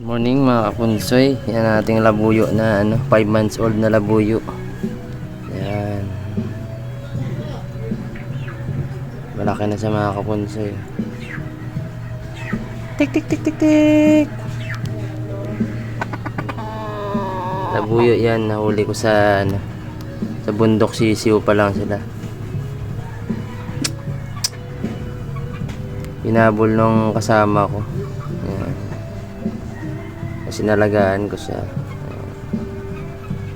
Morning mga kapunsoy. Yan ating labuyo na ano, 5 months old na labuyo. Yan. Malaki na siya mga kapunsoy. Tik tik tik tik tik. Labuyo yan, nahuli ko sa ano, sa bundok sisiw pa lang sila. Pinabol nung kasama ko. Kasi nalagaan ko siya.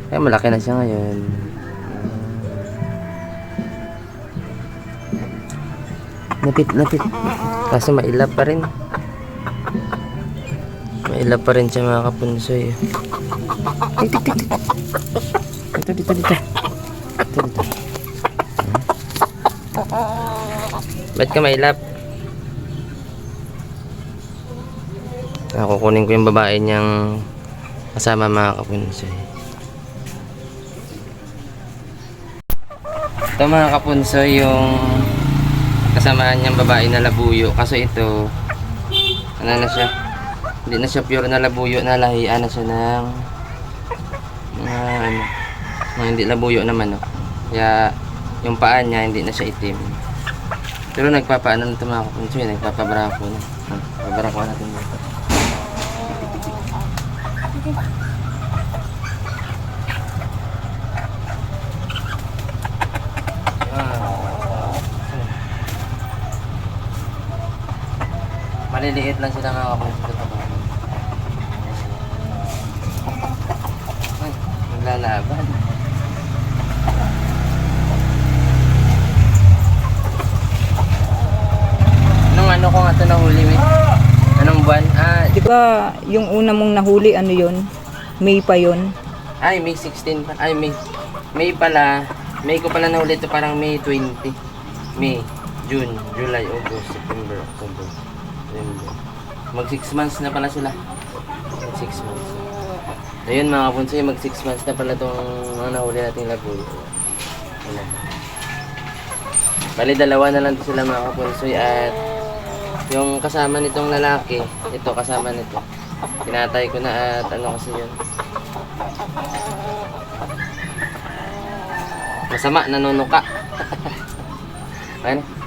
Kaya malaki na siya ngayon. Napit, napit. Kaso mailap pa rin. Mailap pa rin siya mga kapunsoy. Tik, tik, tik, tik. Dito, dito, dito. Dito, dito. Ba't ka mailap? Ah, kukunin ko yung babae niyang kasama mga kapunsoy. Ito mga kapunsoy yung kasamaan niyang babae na labuyo. Kaso ito, ano na siya? Hindi na siya pure na labuyo na lahian na siya ng mga ano, mga hindi labuyo naman no. Kaya yung paa niya hindi na siya itim. Pero nagpapaano na ito mga kapunsoy, nagpapabrako na. Pabrako natin dito. Maliliit lang sila mga kapunso sa baba. Ay, naglalaban. Anong ano ko nga ito nahuli, may? Anong buwan? Ah, Di ba yung una mong nahuli, ano yun? May pa yun? ay, May 16 pa. Ay, May. May pala. May ko pala nahuli ito parang May 20. May, June, July, August, September, October, November. Mag 6 months na pala sila. Mag 6 months. Ayun mga kapunsoy, mag 6 months na pala itong mga nahuli nating labuyo. Ayan. Bali, dalawa na lang sila mga kapunsoy at yung kasama nitong lalaki, ito kasama nito. Tinatay ko na at ano kasi yun. Masama, nanunuka. Ayun.